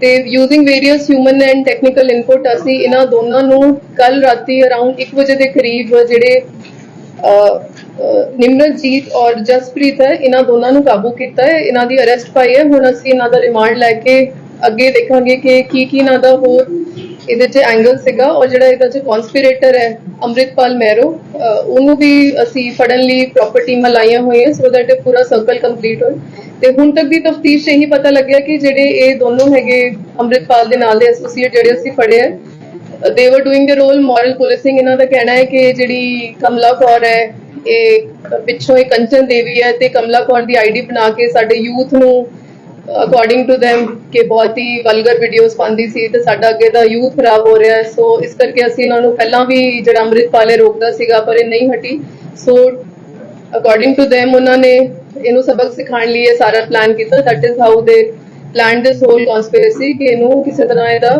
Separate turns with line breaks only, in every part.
ਤੇ using various human and technical input ਅਸੀਂ ਇਹਨਾਂ ਦੋਨਾਂ ਨੂੰ ਕੱਲ ਰਾਤੀ ਅਰਾਊਂਡ 1 ਵਜੇ ਦੇ ਕਰੀਬ ਜਿਹੜੇ ਨਿਮਰਜੀਤ ਔਰ ਜਸਪ੍ਰੀਤ ਹੈ, ਇਹਨਾਂ ਦੋਨਾਂ ਨੂੰ ਕਾਬੂ ਕੀਤਾ ਹੈ। ਇਹਨਾਂ ਦੀ ਅਰੈਸਟ ਪਾਈ ਹੈ। ਹੁਣ ਅਸੀਂ ਇਹਨਾਂ ਦਾ ਰਿਮਾਂਡ ਲੈ ਕੇ ਅੱਗੇ ਦੇਖਾਂਗੇ ਕਿ ਕੀ ਕੀ ਇਹਨਾਂ ਦਾ ਹੋਰ ਇਹਦੇ 'ਚ ਐਂਗਲ ਸੀਗਾ, ਔਰ ਜਿਹੜਾ ਇਹਦਾ 'ਚ ਕਨਸਪੀਰੇਟਰ ਹੈ, ਅੰਮ੍ਰਿਤਪਾਲ ਮੈਰੋ ਉਹਨੂੰ ਵੀ ਅਸੀਂ ਫੜਨ ਲਈ ਪ੍ਰੋਪਰ ਟੀਮਾਂ ਲਾਈਆਂ ਹੋਈਆਂ ਸੋ ਦੈਟ ਇਹ ਪੂਰਾ ਸਰਕਲ ਕੰਪਲੀਟ ਹੋਏ। ਤੇ ਹੁਣ ਤੱਕ ਦੀ ਤਫਤੀਸ਼ ਇਹੀ ਪਤਾ ਲੱਗਿਆ ਕਿ ਜਿਹੜੇ ਇਹ ਦੋਨੋਂ ਹੈਗੇ ਅੰਮ੍ਰਿਤਪਾਲ ਦੇ ਨਾਲ ਦੇ ਐਸੋਸੀਏਟ ਜਿਹੜੇ ਅਸੀਂ ਫੜੇ ਆ they were doing the role moral policing ਇਹਨਾਂ ਦਾ ਕਹਿਣਾ ਹੈ ਕਿ ਜਿਹੜੀ ਕਮਲਾ ਕੌਰ ਹੈ, ਇਹ ਪਿੱਛੋਂ ਇਹ ਕੰਚਨ ਦੇਵੀ ਹੈ ਤੇ ਕਮਲਾ ਕੌਰ ਦੀ ਆਈਡੀ ਬਣਾ ਕੇ ਸਾਡੇ ਯੂਥ ਨੂੰ ਅਕੋਰਡਿੰਗ ਟੂ them ਕਿ ਬਹੁਤ ਹੀ ਵਲਗਰ ਵੀਡੀਓਜ਼ ਪਾਉਂਦੀ ਸੀ ਤੇ ਸਾਡਾ ਅੱਗੇ ਦਾ ਯੂਥ ਖਰਾਬ ਹੋ ਰਿਹਾ ਹੈ। ਸੋ ਇਸ ਕਰਕੇ ਅਸੀਂ ਇਹਨਾਂ ਨੂੰ ਪਹਿਲਾਂ ਵੀ ਜਿਹੜਾ ਅੰਮ੍ਰਿਤਪਾਲ ਰੋਕਦਾ ਸੀਗਾ ਪਰ ਇਹ ਨਹੀਂ ਹਟੀ। ਸੋ ਅਕੋਰਡਿੰਗ ਟੂ them ਉਹਨਾਂ ਨੇ ਇਹਨੂੰ ਸਬਕ ਸਿਖਾਉਣ ਲਈ ਇਹ ਸਾਰਾ ਪਲਾਨ ਕੀਤਾ। That is how they plan this whole conspiracy ਕਿ ਇਹਨੂੰ ਕਿਸੇ ਤਰ੍ਹਾਂ ਇਹਦਾ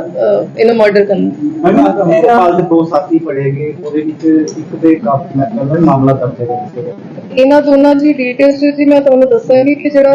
ਇਹਨੂੰ ਮਰਡਰ ਕਰਨਾ
ਮੈਂ ਅੰਮ੍ਰਿਤਪਾਲ ਦੇ ਦੋ ਸਾਥੀ ਫੜੇ ਗਏ। ਉਹਦੇ ਵਿੱਚ ਇੱਕ ਤੇ ਕਾਫੀ ਮੈਟਰ ਦਾ ਮਾਮਲਾ ਦਰਜ ਹੈ ਕਿਸੇ
ਇਹਨਾਂ ਦੋਨਾਂ ਦੀ ਡਿਟੇਲਸ ਜੀ ਮੈਂ ਤੁਹਾਨੂੰ ਦੱਸਾਂਗੀ ਕਿ ਜਿਹੜਾ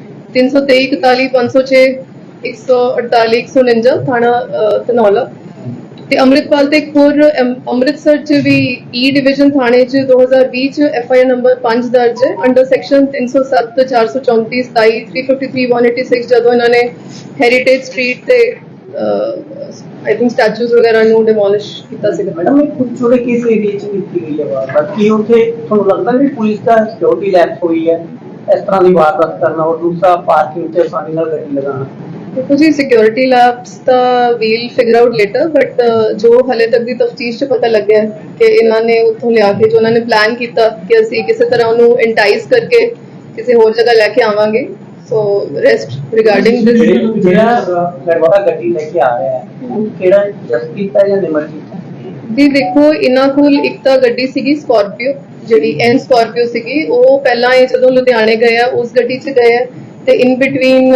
323 41 506 148 149 ਥਾਣਾ ਅਹ, ਧਨੌਲਾ ਤੇ ਅੰਮ੍ਰਿਤਪਾਲ ਤੇ ਇੱਕ ਹੋਰ ਅਮ- ਅੰਮ੍ਰਿਤਸਰ ਚ ਵੀ e ਈ ਡਿਵੀਜ਼ਨ ਥਾਣੇ ਚ 2020 ਚ ਐਫ ਆਈ ਆਰ ਨੰਬਰ 5 ਦਰਜ ਹੈ। ਅੰਡਰ ਸੈਕਸ਼ਨ 307 434 27 353 186 ਜਦੋਂ ਇਹਨਾਂ ਨੇ ਹੈਰੀਟੇਜ ਸਟਰੀਟ ਤੇ ਆਈ ਥਿੰਕ ਸਟੈਚੂਜ਼ ਵਗੈਰਾ ਨੂੰ ਡਿਮੋਲਿਸ਼ ਕੀਤਾ ਸੀ।
ਮੈਡਮ ਇਹ ਕੁਝ ਛੋਟੇ ਕਿਸ ਏਰੀਆ ਚ ਕੀਤੀ ਗਈ ਹੈ? ਵਾਰਦਾਤ ਉੱਥੇ ਤੁਹਾਨੂੰ ਲੱਗਦਾ ਵੀ ਪੁਲਿਸ ਦਾ ਸਿਕਿਉਰਿਟੀ ਲੈਪਸ ਹੋਈ ਹੈ? ਇਸ ਤਰ੍ਹਾਂ ਦੀ ਵਾਰਦਾਤ ਕਰਨਾ ਔਰ ਦੂਸਰਾ ਪਾਰਕਿੰਗ ਤੇ ਆਸਾਨੀ ਨਾਲ ਗੱਡੀ ਲਗਾਉਣਾ।
ਦੇਖੋ ਜੀ security labs the we'll figure out later but ਜੋ ਹਲੇ ਤੱਕ ਦੀ ਤਫਤੀਸ਼ ਚ ਪਤਾ ਲੱਗਿਆ ਕਿ ਇਹਨਾਂ ਨੇ ਉੱਥੋਂ ਲਿਆ ਕੇ ਜੋ ਉਹਨਾਂ ਨੇ ਪਲਾਨ ਕੀਤਾ ਕਿ ਅਸੀਂ ਕਿਸੇ ਤਰ੍ਹਾਂ ਉਹਨੂੰ ਇੰਟਾਈਸ ਕਰਕੇ ਕਿਸੇ ਹੋਰ ਜਗ੍ਹਾ ਲੈ ਕੇ ਆਵਾਂਗੇ। ਸੋ ਰੈਸਟ ਰਿਗਾਰਡਿੰਗ ਦਿਸ
ਜਿਹੜਾ ਲੜਵਾ ਗੱਡੀ ਲੈ ਕੇ ਆ ਰਿਹਾ ਹੈ ਉਹ ਕਿਹੜਾ ਜਸਪੀਤ ਹੈ ਜਾਂ ਨਿਮਰਜੀਤ ਹੈ
ਜੀ ਦੇਖੋ ਇਹਨਾਂ ਕੋਲ ਇੱਕ ਤਾਂ ਗੱਡੀ ਸੀਗੀ ਸਕਾਰਪੀਓ ਜਿਹੜੀ ਐਨ ਸਕਾਰਪੀਓ ਸੀਗੀ, ਉਹ ਪਹਿਲਾਂ ਇਹ ਜਦੋਂ ਲੁਧਿਆਣੇ ਗਏ ਆ, ਉਸ ਗੱਡੀ 'ਚ ਗਏ ਆ, ਤੇ ਇਨ ਬਿਟਵੀਨ